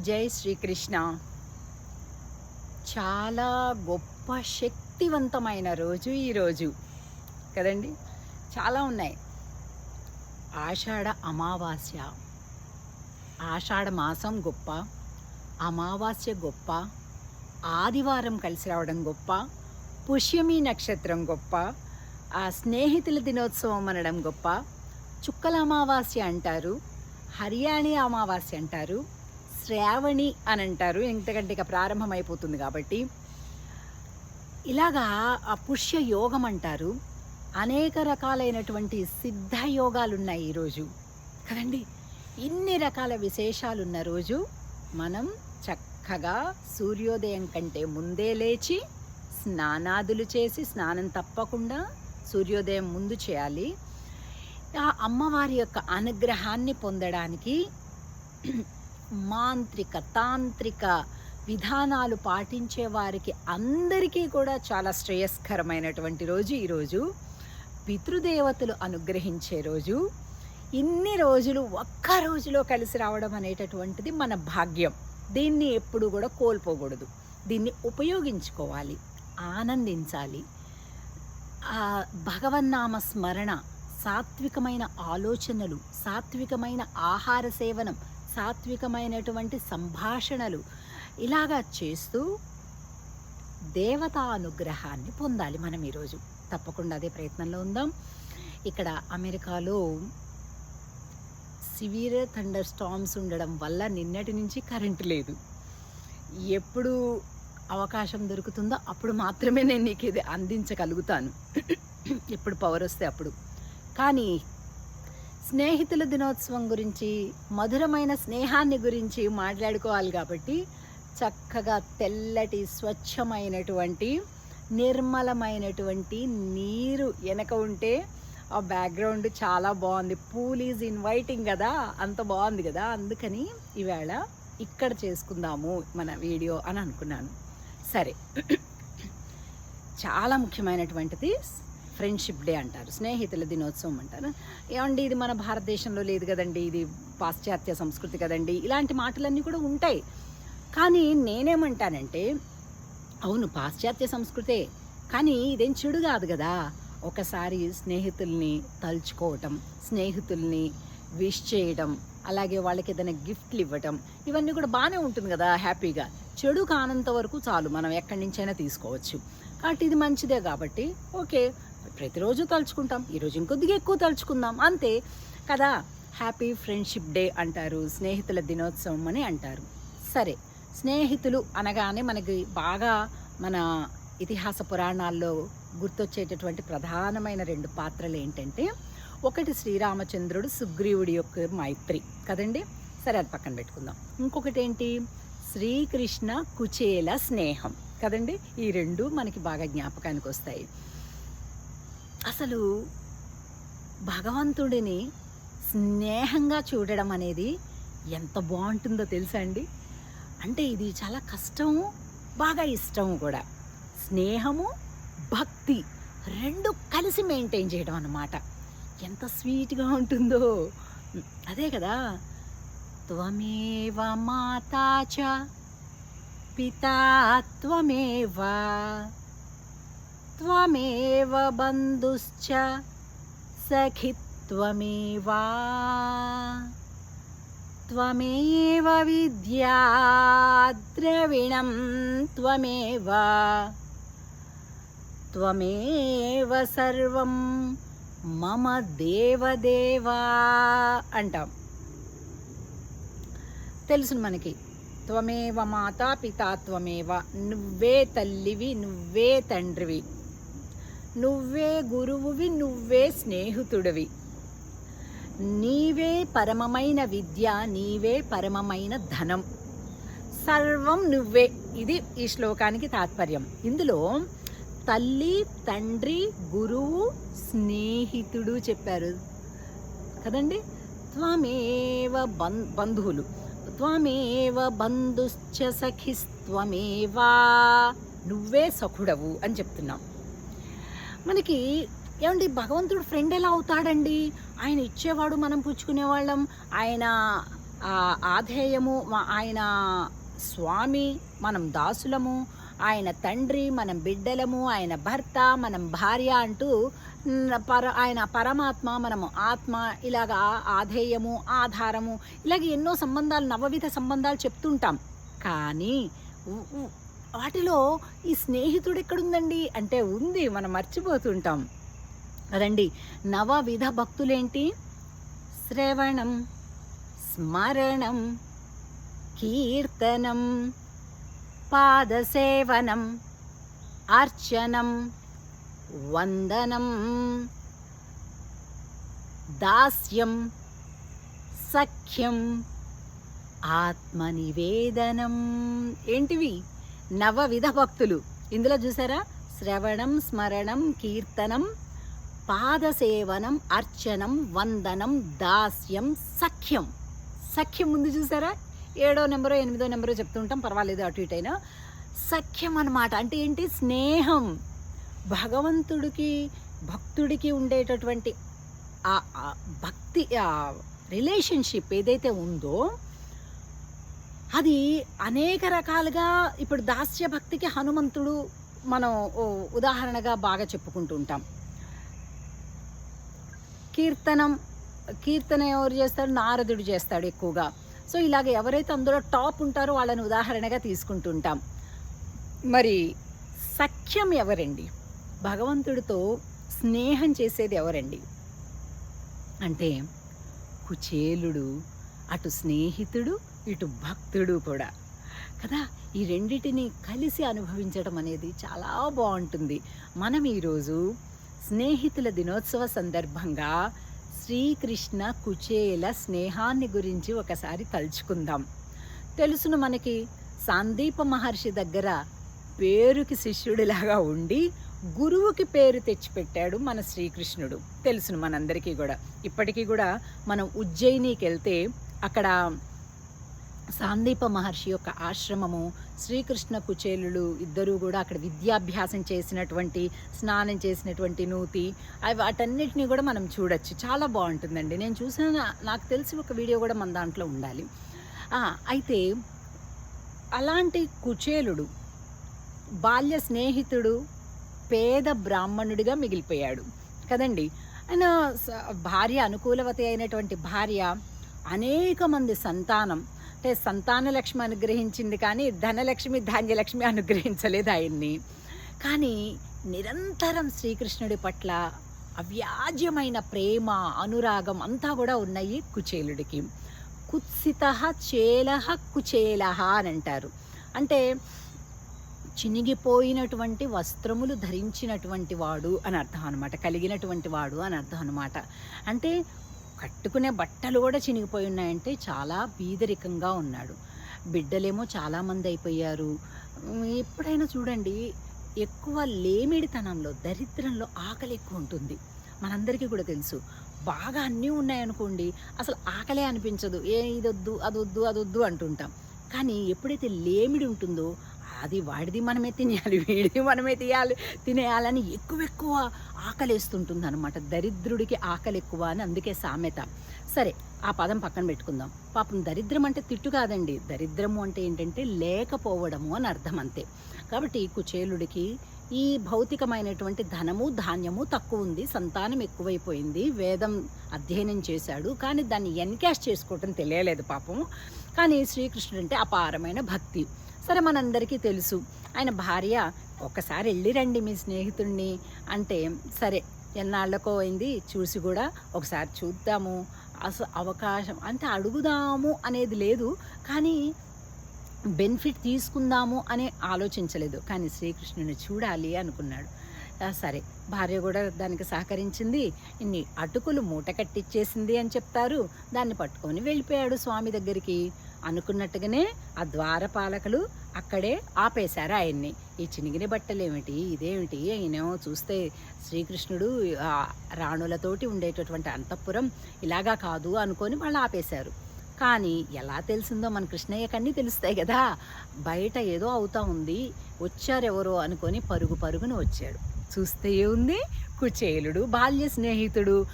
జై శ్రీకృష్ణ. చాలా గొప్ప శక్తివంతమైన రోజు ఈరోజు కదండి? చాలా ఉన్నాయి. ఆషాఢ అమావాస్య. ఆషాఢ మాసం గొప్ప. అమావాస్య గొప్ప. ఆదివారం కలిసి రావడం గొప్ప. పుష్యమి నక్షత్రం గొప్ప. ఆ స్నేహితుల దినోత్సవం అనడం గొప్ప. చుక్కల అమావాస్య అంటారు. హర్యాణి అమావాస్య అంటారు. శ్రావణి అని అంటారు. ఎందుకంటే ఇక ప్రారంభం అయిపోతుంది కాబట్టి. ఇలాగా ఆ పుష్య యోగం అంటారు. అనేక రకాలైనటువంటి సిద్ధ యోగాలు ఉన్నాయి ఈరోజు కదండి? ఇన్ని రకాల విశేషాలు ఉన్న రోజు మనం చక్కగా సూర్యోదయం కంటే ముందే లేచి స్నానాదులు చేసి స్నానం తప్పకుండా సూర్యోదయం ముందు చేయాలి. ఆ అమ్మవారి యొక్క అనుగ్రహాన్ని పొందడానికి మాంత్రిక తాంత్రిక విధానాలు పాటించే వారికి అందరికీ కూడా చాలా శ్రేయస్కరమైనటువంటి రోజు ఈరోజు పితృదేవతలు అనుగ్రహించే రోజు. ఇన్ని రోజులు ఒక్క రోజులో కలిసి రావడం అనేటటువంటిది మన భాగ్యం. దీన్ని ఎప్పుడు కూడా కోల్పోకూడదు. దీన్ని ఉపయోగించుకోవాలి. ఆనందించాలి. భగవన్నామ స్మరణ సాత్వికమైన ఆలోచనలు సాత్వికమైన ఆహార సేవనం సాత్వికమైనటువంటి సంభాషణలు ఇలాగా చేస్తూ దేవతా అనుగ్రహాన్ని పొందాలి మనం ఈరోజు. తప్పకుండా అదే ప్రయత్నంలో ఉందాం. ఇక్కడ అమెరికాలో సివియర్ థండర్ స్టామ్స్ ఉండడం వల్ల నిన్నటి నుంచి కరెంటు లేదు. ఎప్పుడు అవకాశం దొరుకుతుందో అప్పుడు మాత్రమే నేను నీకు ఇది అందించగలుగుతాను. ఎప్పుడు పవర్ వస్తే అప్పుడు. కానీ స్నేహితుల దినోత్సవం గురించి మధురమైన స్నేహాన్ని గురించి మాట్లాడుకోవాలి కాబట్టి చక్కగా తెల్లటి స్వచ్ఛమైనటువంటి నిర్మలమైనటువంటి నీరు వెనక ఉంటే ఆ బ్యాక్గ్రౌండ్ చాలా బాగుంది. పూల్ ఈజ్ ఇన్వైటింగ్ కదా అంత బాగుంది కదా. అందుకని ఈవేళ ఇక్కడ చేసుకుందాము మన వీడియో అని అనుకున్నాను. సరే. చాలా ముఖ్యమైనటువంటిది ఫ్రెండ్షిప్ డే అంటారు స్నేహితుల దినోత్సవం అంటారు. ఏమండి ఇది మన భారతదేశంలో లేదు కదండి ఇది పాశ్చాత్య సంస్కృతి కదండి ఇలాంటి మాటలన్నీ కూడా ఉంటాయి. కానీ నేనేమంటానంటే అవును పాశ్చాత్య సంస్కృతే కానీ ఇదేం చెడు కాదు కదా. ఒకసారి స్నేహితుల్ని తలుచుకోవటం స్నేహితుల్ని విష్ చేయడం అలాగే వాళ్ళకి ఏదైనా గిఫ్ట్లు ఇవ్వటం ఇవన్నీ కూడా బాగానే ఉంటుంది కదా హ్యాపీగా. చెడు కానంత వరకు చాలు మనం ఎక్కడి నుంచైనా తీసుకోవచ్చు. కాబట్టి ఇది మంచిదే కాబట్టి ఓకే ప్రతిరోజు తలుచుకుంటాం ఈరోజు ఇంకొద్దిగా ఎక్కువ తలుచుకుందాం. అంతే కదా? హ్యాపీ ఫ్రెండ్షిప్ డే అంటారు స్నేహితుల దినోత్సవం అని అంటారు. సరే స్నేహితులు అనగానే మనకి బాగా మన ఇతిహాస పురాణాల్లో గుర్తొచ్చేటటువంటి ప్రధానమైన రెండు పాత్రలు ఏంటంటే ఒకటి శ్రీరామచంద్రుడు సుగ్రీవుడి యొక్క మైత్రి. కదండి? సరే అది పక్కన పెట్టుకుందాం. ఇంకొకటి ఏంటి? శ్రీకృష్ణ కుచేల స్నేహం. కదండి? ఈ రెండు మనకి బాగా జ్ఞాపకానికి వస్తాయి. అసలు భగవంతుడిని స్నేహంగా చూడడం అనేది ఎంత బాగుంటుందో తెలుసా అండి? అంటే ఇది చాలా కష్టము బాగా ఇష్టము కూడా. స్నేహము భక్తి రెండు కలిసి మెయింటైన్ చేయడం అన్నమాట. ఎంత స్వీట్గా ఉంటుందో. అదే కదా. త్వమేవ మాతా చ పితా త్వమేవ. త్వమేవ బంధుశ్చ సఖిత్వమేవా त्वमेव विद्या द्रविणं त्वमेव त्वमेव సర్వం మమ దేవదేవా అంటాం తెలుసు మనకి త్వమేవ మాతా పితా త్వమేవ నువ్వే తల్లివి నువ్వే తండ్రివి నువ్వే గురువువి నువ్వే స్నేహితుడివి. నీవే పరమమైన విద్య నీవే పరమమైన ధనం. సర్వం నువ్వే. ఇది ఈ శ్లోకానికి తాత్పర్యం. ఇందులో తల్లి తండ్రి గురువు స్నేహితుడు చెప్పారు. కదండి? త్వమేవ బం బంధువులు. త్వమేవ బంధుశ్చ సఖిస్త్వమేవా. నువ్వే సఖుడవు అని చెప్తున్నాం. మనకి ఏమండి భగవంతుడు ఫ్రెండ్ ఎలా అవుతాడండి? ఆయన ఇచ్చేవాడు మనం పుచ్చుకునేవాళ్ళం. ఆయన ఆధేయము ఆయన స్వామి మనం దాసులము. ఆయన తండ్రి మనం బిడ్డలము. ఆయన భర్త మనం భార్య అంటూ పర ఆయన పరమాత్మ మనము ఆత్మ ఇలాగా ఆధేయము ఆధారము ఇలాగ ఎన్నో సంబంధాలు నవవిధ సంబంధాలు చెప్తుంటాం. కానీ వాటిలో ఈ స్నేహితుడు ఎక్కడుందండి? అంటే ఉంది మనం మర్చిపోతుంటాం. అదండి నవవిధ భక్తులేంటి? శ్రవణం స్మరణం కీర్తనం పాదసేవనం అర్చనం వందనం దాస్యం సఖ్యం ఆత్మనివేదనం. ఏంటివి? నవవిధ భక్తులు. ఇందులో చూసారా? శ్రవణం స్మరణం కీర్తనం పాదసేవనం అర్చనం వందనం దాస్యం సఖ్యం. సఖ్యం ముందు చూసారా? ఏడో నెంబరో ఎనిమిదో నెంబరో చెప్తుంటాం పర్వాలేదు అటు ఇటైనా సఖ్యం అన్నమాట. అంటే ఏంటి? స్నేహం. భగవంతుడికి భక్తుడికి ఉండేటటువంటి ఆ భక్తి రిలేషన్షిప్ ఏదైతే ఉందో అది అనేక రకాలుగా ఇప్పుడు దాస్య భక్తికి హనుమంతుడు మనం ఓ ఉదాహరణగా బాగా చెప్పుకుంటూ ఉంటాం. కీర్తనం కీర్తన ఎవరు చేస్తాడు? నారదుడు చేస్తాడు ఎక్కువగా. సో ఇలాగ ఎవరైతే అందులో టాప్ ఉంటారో వాళ్ళని ఉదాహరణగా తీసుకుంటుంటాం మరి సఖ్యం ఎవరండి? భగవంతుడితో స్నేహం చేసేది ఎవరండి? అంటే కుచేలుడు అటు స్నేహితుడు ఇటు భక్తుడు కూడా. కదా ఈ రెండిటిని కలిసి అనుభవించడం అనేది చాలా బాగుంటుంది. మనం ఈరోజు స్నేహితుల దినోత్సవ సందర్భంగా శ్రీకృష్ణ కుచేల స్నేహాన్ని గురించి ఒకసారి తలుచుకుందాం. తెలుసును మనకి సందీప మహర్షి దగ్గర పేరుకి శిష్యుడిలాగా ఉండి గురువుకి పేరు తెచ్చిపెట్టాడు మన శ్రీకృష్ణుడు. తెలుసును మనందరికీ కూడా. ఇప్పటికీ కూడా మనం ఉజ్జయినికి వెళ్తే అక్కడ సాందీప మహర్షి యొక్క ఆశ్రమము శ్రీకృష్ణ కుచేలులు ఇద్దరూ కూడా అక్కడ విద్యాభ్యాసం చేసినటువంటి స్నానం చేసినటువంటి నూతి అవి వాటన్నిటిని కూడా మనం చూడొచ్చు. చాలా బాగుంటుందండి. నేను చూసిన నాకు తెలిసి ఒక వీడియో కూడా మన దాంట్లో ఉండాలి. అయితే అలాంటి కుచేలుడు బాల్య స్నేహితుడు పేద బ్రాహ్మణుడిగా మిగిలిపోయాడు. కదండి? ఆయన స- భార్య అనుకూలవతి అయినటువంటి భార్య అనేక మంది సంతానం అంటే సంతాన లక్ష్మి అనుగ్రహించింది కానీ ధనలక్ష్మి ధాన్యలక్ష్మి అనుగ్రహించలేదు ఆయన్ని. కానీ నిరంతరం శ్రీకృష్ణుడి పట్ల అవ్యాజ్యమైన ప్రేమ అనురాగం అంతా కూడా ఉన్నాయి కుచేలుడికి. కుత్సిత చేలహ కుచేలహ అని అంటారు. అంటే చినిగిపోయినటువంటి వస్త్రములు ధరించినటువంటి వాడు అని అర్థం అనమాట కలిగినటువంటి వాడు అని అర్థం అనమాట అంటే కట్టుకునే బట్టలు కూడా చినిగిపోయి ఉన్నాయంటే చాలా బీదరికంగా ఉన్నాడు. బిడ్డలేమో చాలామంది అయిపోయారు. ఎప్పుడైనా చూడండి ఎక్కువ లేమిడితనంలో దరిద్రంలో ఆకలి ఎక్కువ ఉంటుంది. మనందరికీ కూడా తెలుసు. బాగా అన్నీ ఉన్నాయనుకోండి అసలు ఆకలే అనిపించదు. ఏ ఇదొద్దు అదొద్దు అదొద్దు అంటుంటాం. కానీ ఎప్పుడైతే లేమిడి ఉంటుందో అది వాడిది మనమే తినేయాలి వీడిది మనమే తీయాలి తినేయాలని ఎక్కువ ఎక్కువ ఆకలేస్తుంటుంది అనమాట దరిద్రుడికి ఆకలి ఎక్కువ అని అందుకే సామెత. సరే ఆ పదం పక్కన పెట్టుకుందాం. పాపం దరిద్రం అంటే తిట్టు కాదండి. దరిద్రము అంటే ఏంటంటే లేకపోవడము అని అర్థం అంతే. కాబట్టి కుచేలుడికి ఈ భౌతికమైనటువంటి ధనము ధాన్యము తక్కువ ఉంది సంతానం ఎక్కువైపోయింది వేదం అధ్యయనం చేశాడు కానీ దాన్ని ఎన్కాష్ చేసుకోవటం తెలియలేదు పాపం కానీ శ్రీకృష్ణుడు అంటే అపారమైన భక్తి. సరే మనందరికీ తెలుసు. ఆయన భార్య ఒక్కసారి వెళ్ళి రండి మీ స్నేహితుడిని అంటే సరే ఎన్నాళ్ళకో అయింది చూసి కూడా ఒకసారి చూద్దాము అసలు అవకాశం అంటే అడుగుదాము అనేది లేదు కానీ బెనిఫిట్ తీసుకుందాము అని ఆలోచించలేదు. కానీ శ్రీకృష్ణుని చూడాలి అనుకున్నాడు. సరే. భార్య కూడా దానికి సహకరించింది. ఇన్ని అటుకులు మూట కట్టిచ్చేసింది అని చెప్తారు. దాన్ని పట్టుకొని వెళ్ళిపోయాడు స్వామి దగ్గరికి. అనుకున్నట్టుగానే ఆ ద్వారపాలకులు అక్కడే ఆపేశారు ఆయన్ని. ఈ చినిగిన బట్టలేమిటి? ఇదేమిటి? ఈయనేమో చూస్తే శ్రీకృష్ణుడు రాణులతోటి ఉండేటటువంటి అంతఃపురం ఇలాగా కాదు అనుకొని వాళ్ళు ఆపేశారు. కానీ ఎలా తెలిసిందో మన కృష్ణయ్యకి అన్నీ తెలుస్తాయి కదా. బయట ఏదో అవుతా ఉంది. వచ్చారెవరో అనుకొని పరుగు పరుగున వచ్చాడు. చూస్తే ఉంది కుచేలుడు బాల్య స్నేహితుడు.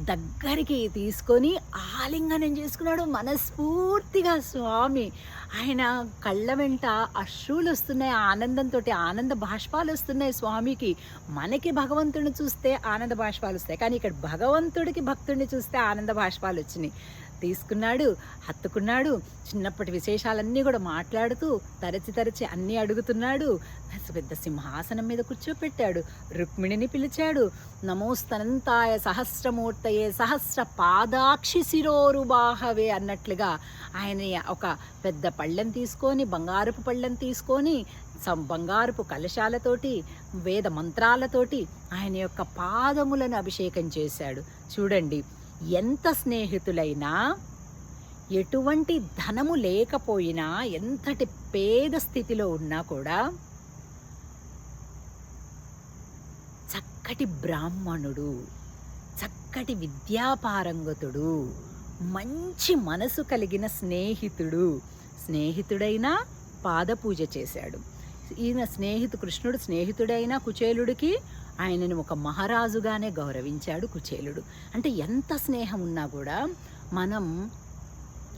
దగ్గరికి తీసుకొని ఆలింగనం చేసుకున్నాడు మనస్ఫూర్తిగా స్వామి. ఆయన కళ్ళ వెంట అశ్రువులు వస్తున్నాయి ఆనందంతో ఆనంద బాష్పాలు వస్తున్నాయి స్వామికి. మనకి భగవంతుడిని చూస్తే ఆనంద బాష్పాలు వస్తాయి. కానీ ఇక్కడ భగవంతుడికి భక్తుడిని చూస్తే ఆనంద బాష్పాలు వచ్చినాయి. తీసుకున్నాడు హత్తుకున్నాడు చిన్నప్పటి విశేషాలన్నీ కూడా మాట్లాడుతూ తరచి తరచి అన్నీ అడుగుతున్నాడు. పెద్ద సింహాసనం మీద కూర్చోపెట్టాడు రుక్మిణిని పిలిచాడు నమోస్తనంతాయ సహస్రమూర్తయే సహస్ర పాదాక్షి శిరోరుబాహవే అన్నట్లుగా ఆయన ఒక పెద్ద పళ్ళెం తీసుకొని బంగారపు పళ్ళెం తీసుకొని సం- బంగారపు కలశాలతోటి వేద మంత్రాలతోటి ఆయన యొక్క పాదములను అభిషేకం చేశాడు. చూడండి ఎంత స్నేహితులైనా ఎటువంటి ధనము లేకపోయినా ఎంతటి పేద స్థితిలో ఉన్నా కూడా చక్కటి బ్రాహ్మణుడు చక్కటి విద్యాపారంగతుడు మంచి మనసు కలిగిన స్నేహితుడు స్నేహితుడైనా పాదపూజ చేశాడు. ఈయన స్నేహితు కృష్ణుడు స్నేహితుడైన కుచేలుడికి ఆయనను ఒక మహారాజుగానే గౌరవించాడు కుచేలుడు. అంటే ఎంత స్నేహం ఉన్నా కూడా మనం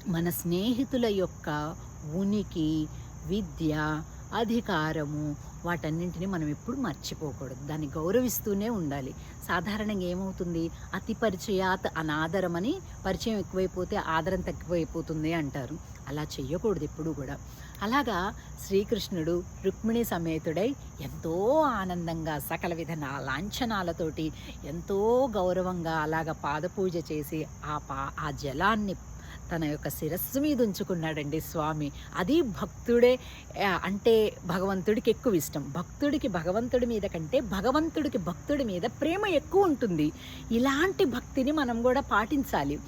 మన స్నేహితుల యొక్క ఉనికి విద్య అధికారము వాటన్నింటినీ మనం ఎప్పుడు మర్చిపోకూడదు. దాన్ని గౌరవిస్తూనే ఉండాలి. సాధారణంగా ఏమవుతుంది? అతి పరిచయాత్ అనాదరమని పరిచయం ఎక్కువైపోతే ఆదరం తక్కువైపోతుంది అంటారు. అలా చెయ్యకూడదు ఎప్పుడు కూడా. అలాగా శ్రీకృష్ణుడు రుక్మిణి సమేతుడై ఎంతో ఆనందంగా సకల విధ లాంఛనాలతోటి ఎంతో గౌరవంగా అలాగ పాదపూజ చేసి ఆ పా ఆ జలాన్ని తన యొక్క శిరస్సు మీద ఉంచుకున్నాడండి స్వామి. అది భక్తుడే అంటే భగవంతుడికి ఎక్కువ ఇష్టం. భక్తుడికి భగవంతుడి మీద కంటే భగవంతుడికి భక్తుడి మీద ప్రేమ ఎక్కువ ఉంటుంది. ఇలాంటి భక్తిని మనం కూడా పాటించాలి.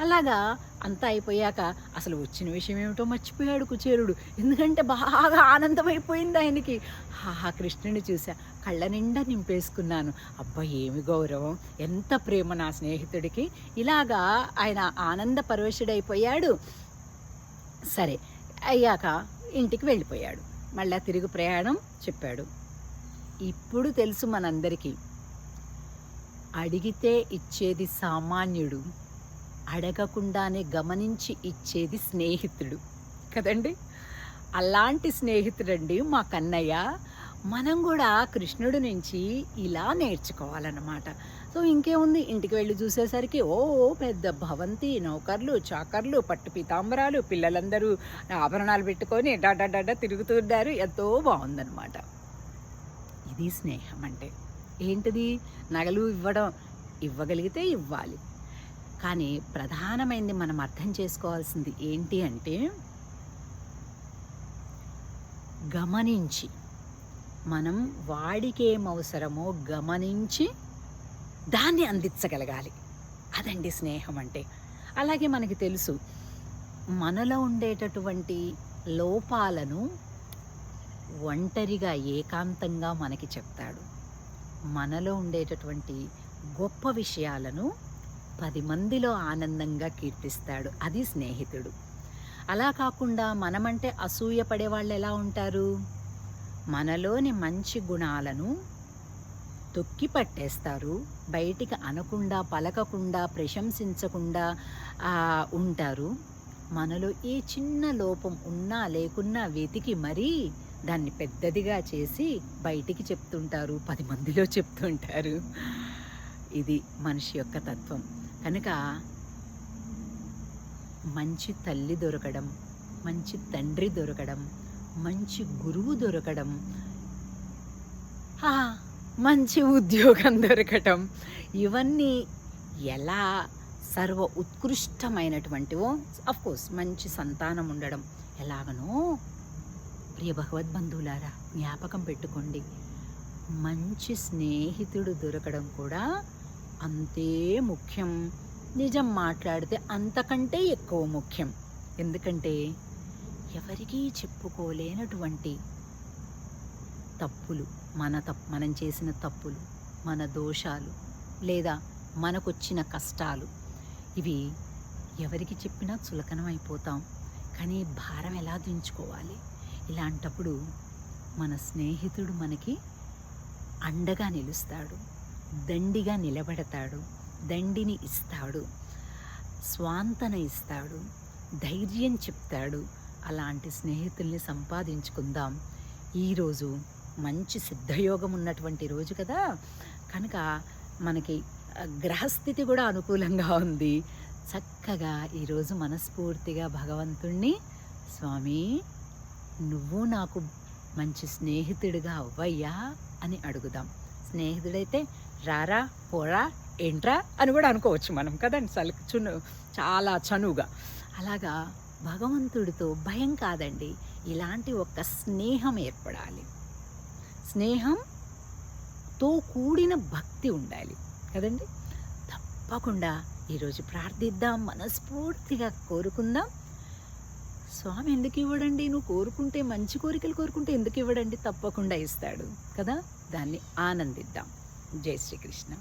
అలాగా? అంతా అయిపోయాక అసలు వచ్చిన విషయం ఏమిటో మర్చిపోయాడు కుచేరుడు. ఎందుకంటే బాగా ఆనందమైపోయింది ఆయనకి. ఆహా కృష్ణుని చూసా కళ్ళ నిండా నింపేసుకున్నాను. అబ్బా ఏమి గౌరవం. ఎంత ప్రేమ నా స్నేహితుడికి. ఇలాగా ఆయన ఆనంద పరవశుడైపోయాడు. సరే అయ్యాక ఇంటికి వెళ్ళిపోయాడు. మళ్ళా తిరుగు ప్రయాణం చెప్పాడు. ఇప్పుడు తెలుసు మనందరికీ. అడిగితే ఇచ్చేది సామాన్యుడు. అడగకుండానే గమనించి ఇచ్చేది స్నేహితుడు. కదండి? అలాంటి స్నేహితుడండి మా కన్నయ్య. మనం కూడా కృష్ణుడి నుంచి ఇలా నేర్చుకోవాలన్నమాట. సో ఇంకేముంది? ఇంటికి వెళ్ళి చూసేసరికి ఓ పెద్ద భవంతి నౌకర్లు చాకర్లు పట్టు పీతాంబరాలు పిల్లలందరూ ఆభరణాలు పెట్టుకొని డాడా తిరుగుతున్నారు ఎంతో బాగుందన్నమాట. ఇది స్నేహం అంటే. ఏంటిది? నగలు ఇవ్వడం. ఇవ్వగలిగితే ఇవ్వాలి. కానీ ప్రధానమైనది మనం అర్థం చేసుకోవాల్సింది ఏంటి అంటే గమనించి మనం వాడికేం అవసరమో గమనించి దాన్ని అందించగలగాలి. అదండి స్నేహం అంటే. అలాగే మనకి తెలుసు మనలో ఉండేటటువంటి లోపాలను ఒంటరిగా ఏకాంతంగా మనకి చెప్తాడు. మనలో ఉండేటటువంటి గొప్ప విషయాలను పది మందిలో ఆనందంగా కీర్తిస్తాడు. అది స్నేహితుడు. అలా కాకుండా మనమంటే అసూయ పడేవాళ్ళు ఎలా ఉంటారు? మనలోని మంచి గుణాలను తొక్కి పట్టేస్తారు. బయటికి అనకుండా పలకకుండా ప్రశంసించకుండా ఉంటారు. మనలో ఏ చిన్న లోపం ఉన్నా లేకున్నా వెతికి మరీ దాన్ని పెద్దదిగా చేసి బయటికి చెప్తుంటారు. పది మందిలో చెప్తుంటారు. ఇది మనిషి యొక్క తత్వం. కనుక మంచి తల్లి దొరకడం మంచి తండ్రి దొరకడం మంచి గురువు దొరకడం మంచి ఉద్యోగం దొరకటం ఇవన్నీ ఎలా సర్వ ఉత్కృష్టమైనటువంటివో కోర్స్ మంచి సంతానం ఉండడం. ఎలాగనో? ప్రియ భగవద్బంధువులారా జ్ఞాపకం పెట్టుకోండి. మంచి స్నేహితుడు దొరకడం కూడా అంతే ముఖ్యం. నిజం మాట్లాడితే అంతకంటే ఎక్కువ ముఖ్యం. ఎందుకంటే ఎవరికీ చెప్పుకోలేనటువంటి తప్పులు మన తప్పు మనం చేసిన తప్పులు మన దోషాలు లేదా మనకొచ్చిన కష్టాలు. ఇవి ఎవరికి చెప్పినా చులకనం అయిపోతాం కానీ భారం ఎలా దించుకోవాలి? ఇలాంటప్పుడు మన స్నేహితుడు మనకి అండగా నిలుస్తాడు. దండిగా నిలబడతాడు. దండిని ఇస్తాడు. స్వాంతన ఇస్తాడు. ధైర్యం చెప్తాడు. అలాంటి స్నేహితుల్ని సంపాదించుకుందాం. ఈరోజు మంచి సిద్ధయోగం ఉన్నటువంటి రోజు కదా. కనుక మనకి గ్రహస్థితి కూడా అనుకూలంగా ఉంది. చక్కగా ఈరోజు మనస్ఫూర్తిగా భగవంతుణ్ణి స్వామి నువ్వు నాకు మంచి స్నేహితుడిగా అవ్వయ్యా అని అడుగుదాం. స్నేహితుడైతే రారా పోరా ఏంట్రా అని కూడా అనుకోవచ్చు మనం కదండి. చలు చును చాలా చనువుగా. అలాగా భగవంతుడితో భయం కాదండి. ఇలాంటి ఒక స్నేహం ఏర్పడాలి. స్నేహంతో కూడిన భక్తి ఉండాలి. కదండి? తప్పకుండా ఈరోజు ప్రార్థిద్దాం మనస్ఫూర్తిగా కోరుకుందాం. స్వామి ఎందుకు ఇవ్వడండి? నువ్వు కోరుకుంటే మంచి కోరికలు కోరుకుంటే ఎందుకు ఇవ్వడండి? తప్పకుండా ఇస్తాడు కదా? దాన్ని ఆనందిద్దాం. జై శ్రీకృష్ణ